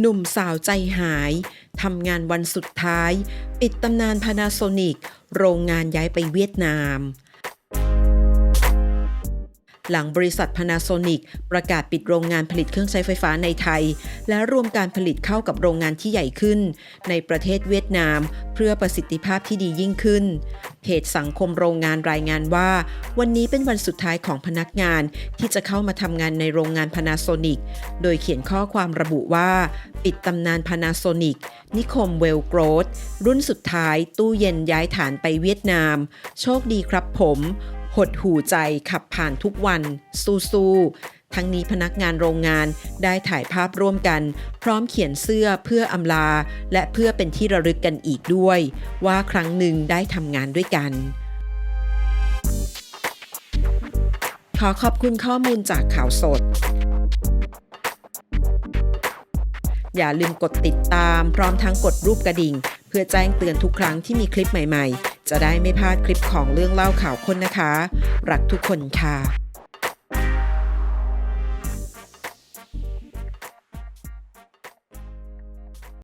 หนุ่มสาวใจหายทำงานวันสุดท้าย ปิดตำนาน Panasonic โรงงานย้ายไปเวียดนาม หลังบริษัท Panasonic ประกาศปิดโรงงานผลิตเครื่องใช้ไฟฟ้าในไทย และรวมการผลิตเข้ากับโรงงานที่ใหญ่ขึ้น ในประเทศเวียดนาม เพื่อประสิทธิภาพที่ดียิ่งขึ้น เพจสังคมโรงงานรายงานว่า วันนี้เป็นวันสุดท้ายของพนักงานที่จะเข้ามาทำงานในโรงงาน Panasonic โดยเขียนข้อความระบุว่า ปิดตำนาน Panasonic นิคมเวลโกรดรุ่นสุดท้ายตู้เย็นย้ายฐานไปเวียดนาม โชคดีครับผม หดหูใจขับผ่านทุกวัน สู้ๆ ทั้งนี้พนักงานโรงงานได้ถ่ายภาพร่วมกัน พร้อมเขียนเสื้อเพื่ออำลา และเพื่อเป็นที่ระลึกกันอีกด้วย ว่าครั้งหนึ่งได้ทำงานด้วยกันขอขอบคุณข้อมูลจากข่าวสด อย่าลืมกดติดตามพร้อมทั้งกดรูปกระดิ่ง เพื่อแจ้งเตือนทุกครั้งที่มีคลิปใหม่ๆ จะได้ไม่พลาดคลิปของเรื่องเล่าข่าวคนนะคะ รักทุกคนค่ะ